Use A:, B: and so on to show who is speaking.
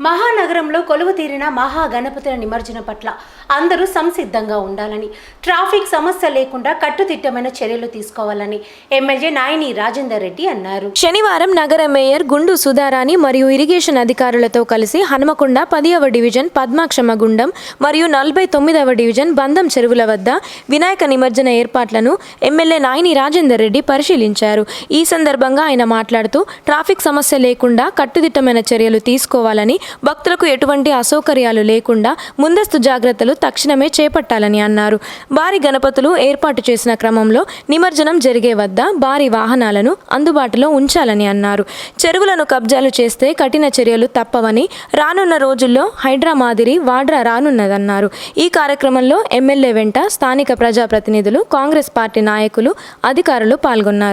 A: మహానగరంలో కొలువు తీరిన మహాగణపతుల నిమజ్జన పట్ల అందరూ సంసిద్ధంగా ఉండాలని ట్రాఫిక్ సమస్య లేకుండా కట్టుదిట్టమైన చర్యలు తీసుకోవాలని ఎమ్మెల్యే నాయని రాజేందర్ రెడ్డి అన్నారు.
B: శనివారం నగర మేయర్ గుండు సుధారాణి మరియు ఇరిగేషన్ అధికారులతో కలిసి హనుమకొండ పదియవ డివిజన్ పద్మాక్షమ గుండం మరియు నలభై తొమ్మిదవ డివిజన్ బంధం చెరువుల వద్ద వినాయక నిమజ్జన ఏర్పాట్లను ఎమ్మెల్యే నాయని రాజేందర్ రెడ్డి పరిశీలించారు. ఈ సందర్భంగా ఆయన మాట్లాడుతూ ట్రాఫిక్ సమస్య లేకుండా కట్టుదిట్టమైన చర్యలు తీసుకోవాలని భక్తులకు ఎటువంటి అసౌకర్యాలు లేకుండా ముందస్తు జాగ్రత్తలు తక్షణమే చేపట్టాలని అన్నారు. భారీ గణపతులు ఏర్పాటు చేసిన క్రమంలో నిమజ్జనం జరిగే వద్ద భారీ వాహనాలను అందుబాటులో ఉంచాలని అన్నారు. చెరువులను కబ్జాలు చేస్తే కఠిన చర్యలు తప్పవని రానున్న రోజుల్లో హైడ్రా మాదిరి వాడ్రా రానున్నదన్నారు. ఈ కార్యక్రమంలో ఎమ్మెల్యే వెంట స్థానిక ప్రజాప్రతినిధులు కాంగ్రెస్ పార్టీ నాయకులు అధికారులు పాల్గొన్నారు.